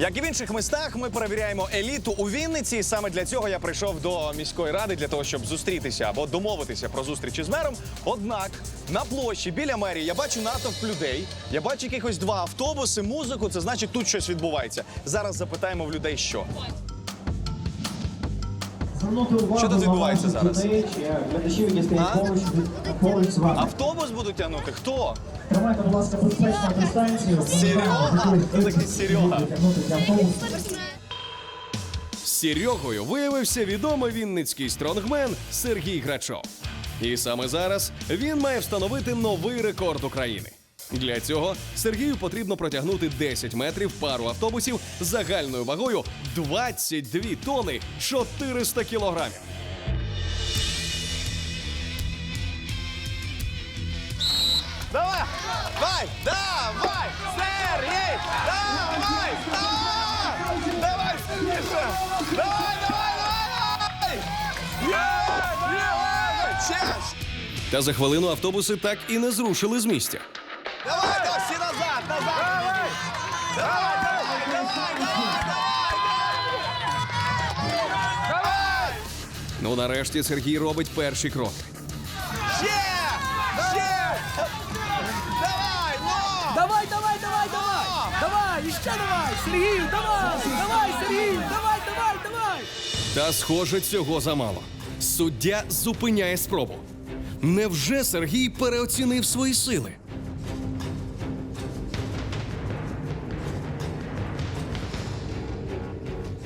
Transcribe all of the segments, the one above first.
Як і в інших містах, ми перевіряємо еліту у Вінниці. І саме для цього я прийшов до міської ради для того, щоб зустрітися або домовитися про зустріч із мером. Однак на площі біля мерії я бачу натовп людей. Я бачу якихось два автобуси, музику. Це значить, тут щось відбувається. Зараз запитаємо в людей, що. Що тут відбувається зараз? Автобус будуть тягнути? Хто? Тримайте, будь ласка, безпечно дистанцію. Серега? Хто такий Серега? Серегою виявився відомий вінницький стронгмен Сергій Грачов. І саме зараз він має встановити новий рекорд України. Для цього Сергію потрібно протягнути 10 метрів пару автобусів загальною вагою 22 тони 400 кілограмів. Давай! Давай! Давай! Сергій! Давай! Давай! Давай сильніше! Давай, давай, давай! Є! Є! Чеш! Та за хвилину автобуси так і не зрушили з місця. Ну нарешті Сергій робить перші кроки. Ще! Ще! Давай, ну! Давай, давай, давай, давай! Давай, іще давай! Сергію, давай! Давай, Сергію! Давай, давай, давай! Та схоже, цього замало. Суддя зупиняє спробу. Невже Сергій переоцінив свої сили?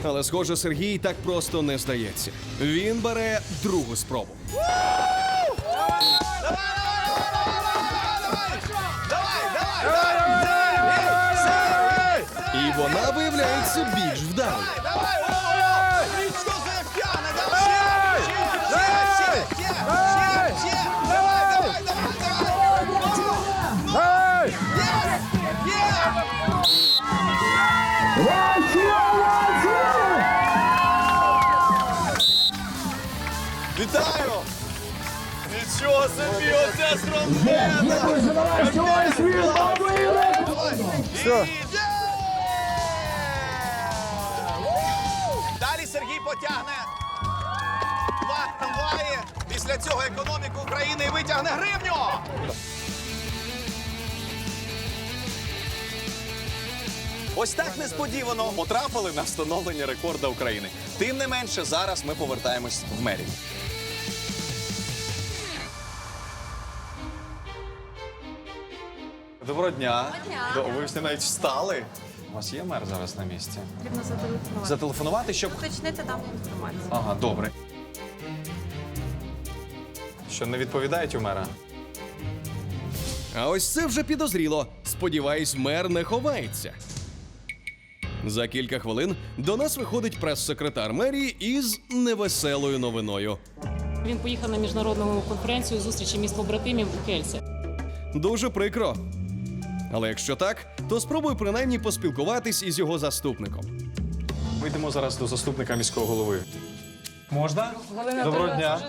Але схоже, Сергій так просто не здається. Він бере другу спробу. І вона виявляється більш вдалою. Собі, оце! Все. Далі Сергій потягне два трамваї. Після цього економіку України витягне гривню. Ось так несподівано потрапили на встановлення рекорда України. Тим не менше, зараз ми повертаємось в мерію. Доброго дня. Доброго дня. Ви всі навіть встали. У вас є мер зараз на місці? Потрібно зателефонувати. Зателефонувати, щоб. Уточнити дану інформацію. Ага, добре. Що не відповідають у мера? А ось це вже підозріло. Сподіваюсь, мер не ховається. За кілька хвилин до нас виходить прес-секретар мерії із невеселою новиною. Він поїхав на міжнародну конференцію зустрічі міст побратимів у Кельсі. Дуже прикро. Але якщо так, то спробуй принаймні поспілкуватись із його заступником. Ми йдемо зараз до заступника міського голови. Можна? Доброго дня.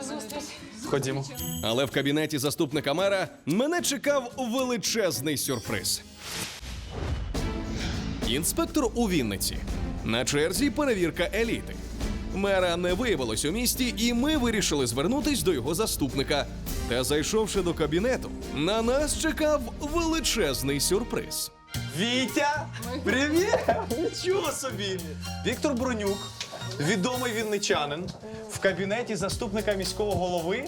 Ходімо. Але в кабінеті заступника мера мене чекав величезний сюрприз. Інспектор у Вінниці. На черзі перевірка еліти. Мера не виявилось у місті, і ми вирішили звернутись до його заступника. Та зайшовши до кабінету, на нас чекав величезний сюрприз. Вітя! Привіт! Нічого собі! Віктор Бронюк, відомий вінничанин, в кабінеті заступника міського голови.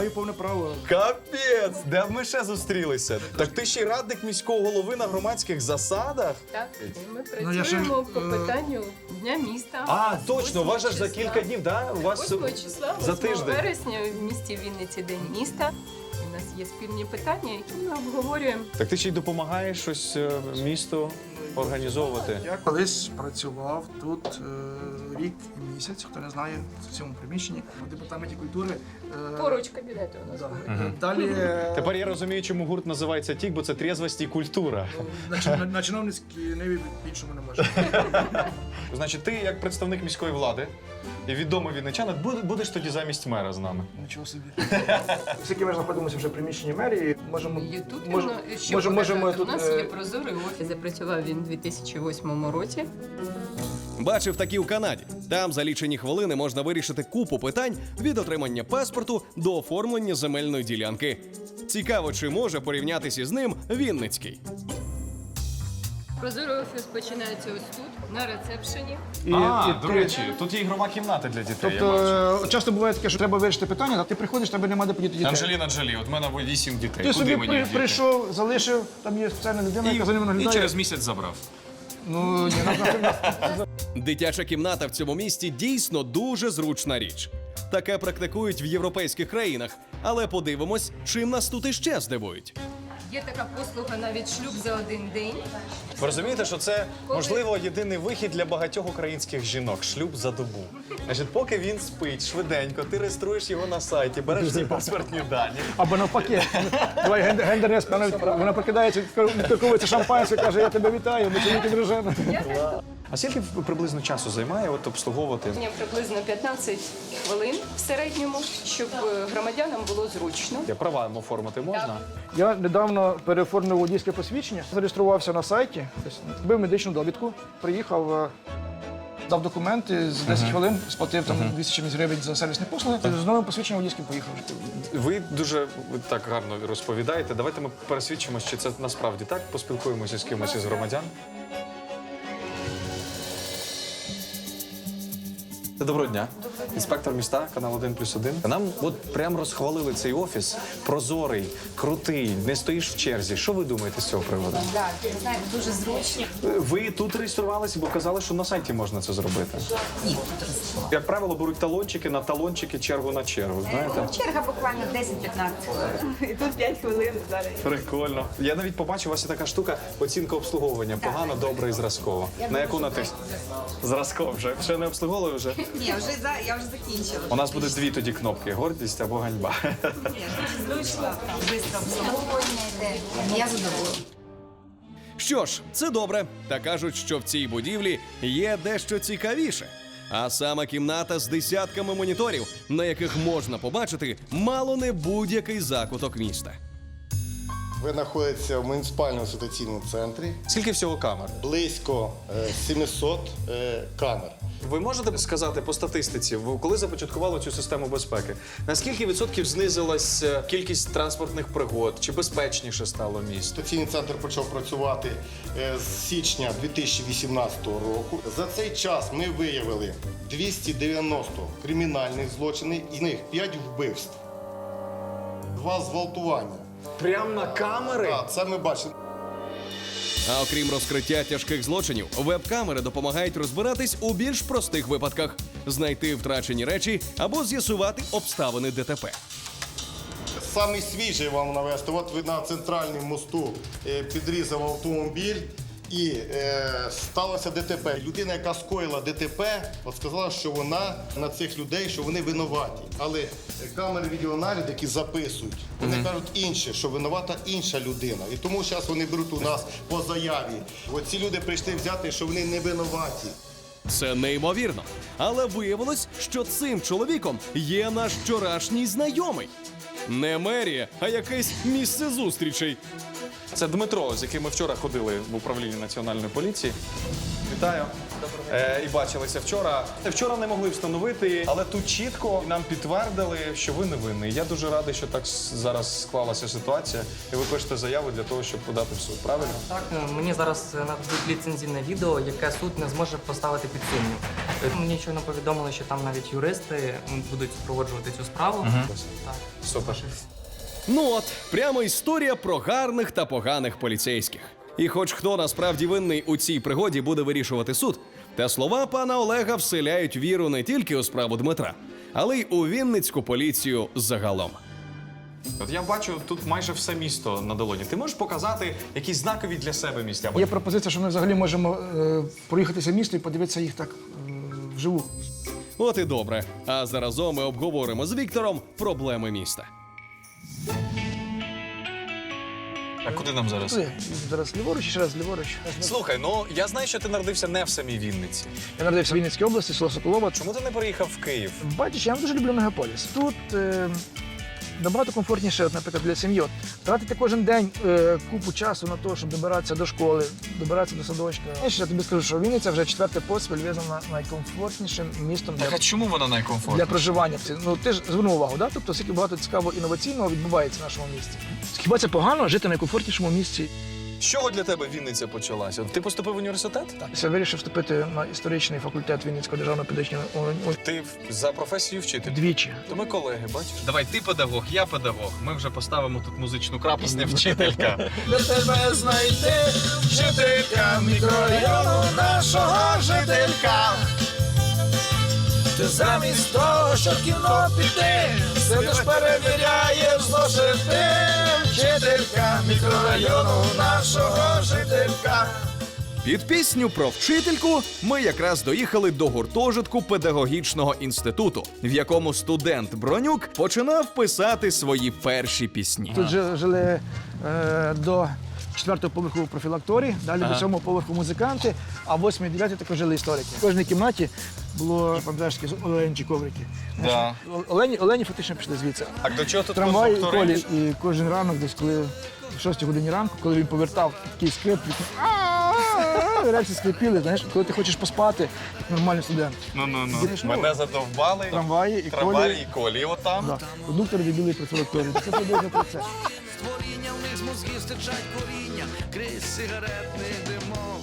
Маю повне право. Капець! Де б ми ще зустрілися? Так ти ще й радник міського голови на громадських засадах? Так, ми Ну, я ще, працюємо по е, питанню Дня міста. А, точно, у вас же ж за кілька днів, да? У вас 8 числа, за 8 тиждень. вересня в місті Вінниці День міста. Є спільні питання, які ми обговорюємо. Так ти ще й допомагаєш щось е, місту організовувати. Я колись працював тут е, рік і місяць, хто не знає, в цьому приміщенні, в департаменті культури. е, Поруч кабінету у нас. Да. були. Далі е, Тепер я розумію, чому гурт називається Тік, бо це трізвость і культура. на, чи- на, на чиновницькій ниві більшому не можу. Значить, ти як представник міської влади відомий вінничанин, буд- будеш тоді замість мера з нами. Нічого собі. Скільки ми знаходимося вже в приміщенні. мерії. Можемо, І тут мож- воно, що може- можемо тут. у нас е, є прозорий офіс. Запрацював він у 2008 році. Бачив такі в Канаді. Там за лічені хвилини можна вирішити купу питань від отримання паспорту до оформлення земельної ділянки. Цікаво, чи може порівнятися з ним Вінницький. Прозорий офіс починається ось тут, на рецепшені. і- а, і до ти- речі, тут є ігрова кімната для дітей. я бачу. Тобто е, часто буває таке, що треба вирішити питання, а ти приходиш, тебе немає де подіти дітей. Анжеліна Джолі, от в мене вісім дітей. Ти Куди собі мені при, їх діти? прийшов, залишив, там є спеціальна людина, І, яка за ними і наглядає. через місяць забрав. Ну, ні, Дитяча кімната в цьому місті дійсно дуже зручна річ. Таке практикують в європейських країнах, але подивимось, чим нас тут іще здивують. Є така послуга навіть шлюб за один день. Ви розумієте, що це можливо єдиний вихід для багатьох українських жінок шлюб за добу. Значить, поки він спить швиденько, ти реєструєш його на сайті, береш всі паспортні дані. або навпаки. Давай гендер, гендерне вона, вона прокидається, торкується шампанське, каже, я тебе вітаю, ми чоловік і дружина. А скільки приблизно часу займає от обслуговувати? Мені приблизно 15 хвилин в середньому, щоб е, громадянам було зручно. Я права оформити можна? Я недавно переоформив водійське посвідчення, зареєструвався на сайті, бив медичну довідку, приїхав, е, дав документи з 10 хвилин, сплатив там 200 чимось гривень за сервісні послуги. З новим посвідченням водійським поїхав. Ви дуже так гарно розповідаєте. Давайте ми пересвідчимося, чи це насправді так. Поспілкуємося з кимось із громадян. Доброго дня. Інспектор міста, канал 1 плюс 1. Нам от прям розхвалили цей офіс. Прозорий, крутий, не стоїш в черзі. Що ви думаєте з цього приводу? Так, ви знаєте, дуже зручно. Ви тут реєструвалися, бо казали, що на сайті можна це зробити. Ні, тут. Як правило, беруть талончики на талончики, чергу на чергу. Знаєте? Черга буквально 10-15 хвилин. І тут 5 хвилин зараз. Прикольно. Я навіть побачив, у вас є така штука оцінка обслуговування. Погано, добре і зразково. На яку на ти? Зразково вже. Ще не обслуговували вже. Ні, вже за я вже закінчила. У нас буде дві тоді кнопки: гордість або ганьба. Ні, дуже зручно, швидко обслуговування йде. Я задоволена. Що ж, це добре. Та кажуть, що в цій будівлі є дещо цікавіше. А саме кімната з десятками моніторів, на яких можна побачити мало не будь-який закуток міста. Ви знаходитеся в муніципальному ситуаційному центрі. Скільки всього камер? Близько е, 700 е, камер. Ви можете сказати по статистиці, коли започаткували цю систему безпеки, наскільки відсотків знизилась е, кількість транспортних пригод чи безпечніше стало місто? Ситуаційний центр почав працювати е, з січня 2018 року. За цей час ми виявили 290 кримінальних злочинів, із них 5 вбивств, 2 зґвалтування. Прямо на камери? Так, це ми бачимо. А окрім розкриття тяжких злочинів, веб-камери допомагають розбиратись у більш простих випадках, знайти втрачені речі або з'ясувати обставини ДТП. Самий свіжий вам навести. От ви на центральному мосту е, підрізав автомобіль і е, сталося ДТП. Людина, яка скоїла ДТП, от сказала, що вона на цих людей, що вони винуваті. Але камери відеонагляду, які записують, вони кажуть інше, що винувата інша людина. І тому зараз вони беруть у нас по заяві. Оці люди прийшли взяти, що вони не винуваті. Це неймовірно. Але виявилось, що цим чоловіком є наш вчорашній знайомий. Не мерія, а якесь місце зустрічей. Це Дмитро, з яким ми вчора ходили в управлінні національної поліції. Вітаю. Е, і бачилися вчора. Вчора не могли встановити, але тут чітко нам підтвердили, що ви не винний. Я дуже радий, що так с- зараз склалася ситуація, і ви пишете заяву для того, щоб подати в суд. Правильно? Так, е, мені зараз е, нададуть ліцензійне відео, яке суд не зможе поставити під сумнів. Е, Мені щойно повідомили, що там навіть юристи м, будуть супроводжувати цю справу. Так. Супер. Ну от, прямо історія про гарних та поганих поліцейських. І хоч хто насправді винний у цій пригоді буде вирішувати суд, та слова пана Олега вселяють віру не тільки у справу Дмитра, але й у Вінницьку поліцію загалом. От я бачу тут майже все місто на долоні. Ти можеш показати якісь знакові для себе місця? Є пропозиція, що ми взагалі можемо е, проїхатися місто і подивитися їх так е, вживу. От і добре. А заразом ми обговоримо з Віктором проблеми міста. А куди нам зараз? Туди. Зараз ліворуч, ще раз ліворуч. Слухай, ну я знаю, що ти народився не в самій Вінниці. Я народився в Вінницькій області, село Соколова. Чому ти не переїхав в Київ? Бачиш, я дуже люблю мегаполіс. Тут е, набагато комфортніше, от, наприклад, для сім'ї. Тратити кожен день е, купу часу на те, щоб добиратися до школи, добиратися до садочка. Знаєш, я тобі скажу, що Вінниця вже четверте поспіль визнана найкомфортнішим містом для, чому вона для найкомфортніша? проживання. Це, ну ти ж звернув увагу, да? тобто скільки багато цікавого інноваційного відбувається в нашому місті. Хіба це погано жити в найкомфортнішому місці? З чого для тебе Вінниця почалася? Ти поступив в університет? Я вирішив вступити на історичний факультет Вінницького державного педагогічного університету Ти за професією вчитель. двічі. То ми колеги, бачиш? Давай ти педагог, я педагог. Ми вже поставимо тут музичну крапку, не вчителька. Для тебе знайти вчителька мікрорайону нашого жителька. Ти замість того, щоб кіно піти, сидиш перевіряєш зошити. Вчителька мікрорайону нашого жителька. Під пісню про вчительку ми якраз доїхали до гуртожитку педагогічного інституту, в якому студент Бронюк починав писати свої перші пісні. Тут жи- жили е, до четвертого поверху профілакторії, далі до сьомого поверху музиканти, а восьмий і дев'ятий також жили історики. В кожній кімнаті було пам'ятаєш такі оленчі коврики. Да. Олені, олені фактично пішли звідси. А до чого тут Трамвай і колі. І кожен ранок, десь коли в 6 годині ранку, коли він повертав такий скрип, «А-а-а», рельси скрипіли, знаєш, коли ти хочеш поспати, як нормальний студент. Ну ну ну. ну, Мене задовбали. Трамваї і Трамваї колі. і колі. Отам. Да. Кондуктори дебіли профілакторії. Це приблизно про мозгів стичать коріння, крізь сигаретний димок.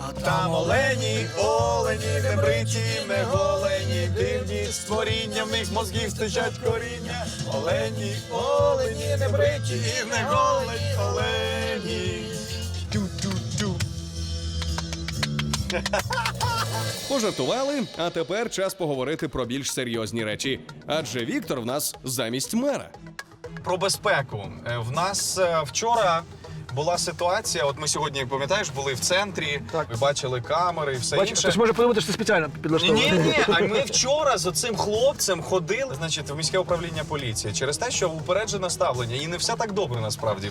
А там олені, олені, не бриті, не голені, дивні створіння, в них мозгів стичать коріння. Олені, олені, не бриті, і не голені, олені. Тю-тю-тю. Пожартували, а тепер час поговорити про більш серйозні речі. Адже Віктор в нас замість мера. Про безпеку. Е, В нас е, вчора була ситуація. От ми сьогодні, як пам'ятаєш, були в центрі. Так. Ви бачили камери і все Бачиш, інше. хтось може подумати, що ти спеціально Ні, підлаштований. ні, ні. А ми вчора з оцим хлопцем ходили, значить, в міське управління поліції через те, що упереджене ставлення, і не все так добре насправді.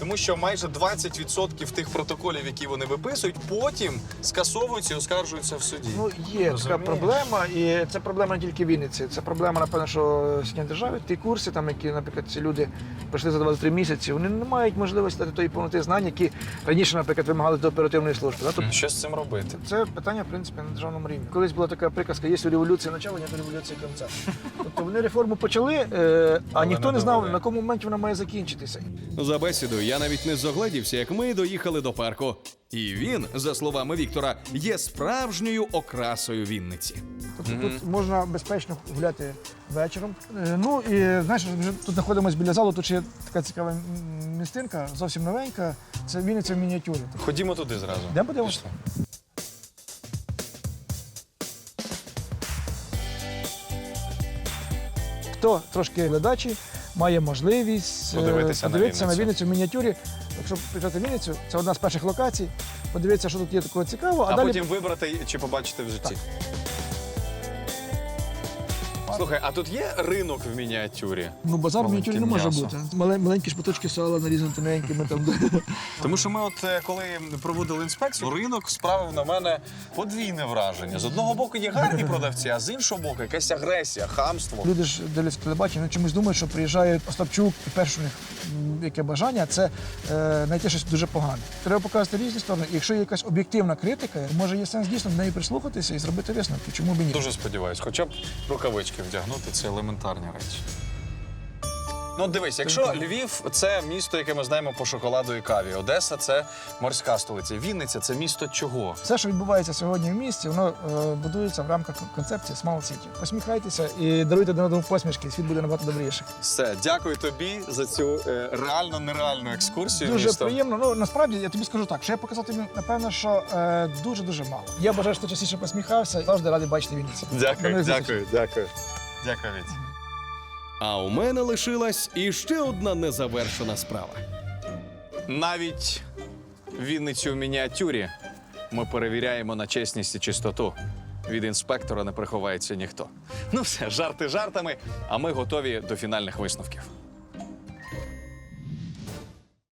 Тому що майже 20% тих протоколів, які вони виписують, потім скасовуються і оскаржуються в суді. Ну, є така Розумієш? проблема, і це проблема не тільки в Вінниці. Це проблема, напевно, що сьогодні державі. Ті курси, там, які, наприклад, ці люди пройшли за 23 місяці, вони не мають можливості дати тої повноти знань, які раніше, наприклад, вимагали до оперативної служби. Да? Тобто Що з цим робити? це питання, в принципі, на державному рівні. Колись була така приказка, є у революції начало, ні до революції кінця. Тобто вони реформу почали, е, а Але ніхто не не знав, довели. на якому моменті вона має закінчитися. За бесідою я навіть не зогледівся, як ми доїхали до парку. І він, за словами Віктора, є справжньою окрасою Вінниці. Тобто тут можна безпечно гуляти вечором. Е, Ну і знаєш, вже тут знаходимося біля залу. Тут ще є така цікава м, містинка, зовсім новенька. Це Вінниця в мініатюрі. Ходімо туди зразу. Де подивимося? Хто трошки глядачі, має можливість е, Подивитися на подивитися на Вінницю. Вінницю в мініатюрі. Якщо приїжджати в Вінницю, це одна з перших локацій. Подивитися, що тут є такого цікавого, а, А далі потім вибрати чи побачити в житті. Слухай, а тут є ринок в мініатюрі? ну, базар в мініатюрі не може м'ясо. бути. Мале- маленькі шматочки сала нарізані тоненькими там. Тому що ми, от е, коли проводили інспекцію, ринок справив на мене подвійне враження. З одного боку є гарні продавці, а з іншого боку якась агресія, хамство. Люди ж дивляться телебачення, вони чомусь думають, що приїжджає Остапчук, і перше у них м, яке бажання це е, знайти щось дуже погане. Треба показати різні сторони. І якщо є якась об'єктивна критика, може є сенс дійсно до неї прислухатися і зробити висновки. Чому б і ні? Дуже сподіваюсь, хоча б рукавички вдягнути це елементарні речі. Ну, дивись, якщо Львів це місто, яке ми знаємо по шоколаду і каві, Одеса це морська столиця, Вінниця це місто чого? Все, що відбувається сьогодні в місті, воно е, будується в рамках концепції Small City. Посміхайтеся і даруйте один одному посмішки, і світ буде набагато добріший. Все, дякую тобі за цю е, реально нереальну екскурсію. Дуже містом. приємно. Ну насправді я тобі скажу так, що я показав тобі, напевно, що е, дуже дуже мало. Я бажаю, що ти частіше посміхався. Завжди радий бачити Вінниці. До Дякую, нових зустрічей. дякую, дякую. Дякую, Віть. А у мене лишилась іще одна незавершена справа. Навіть Вінницю в мініатюрі ми перевіряємо на чесність і чистоту. Від інспектора не приховається ніхто. Ну все, жарти жартами, а ми готові до фінальних висновків.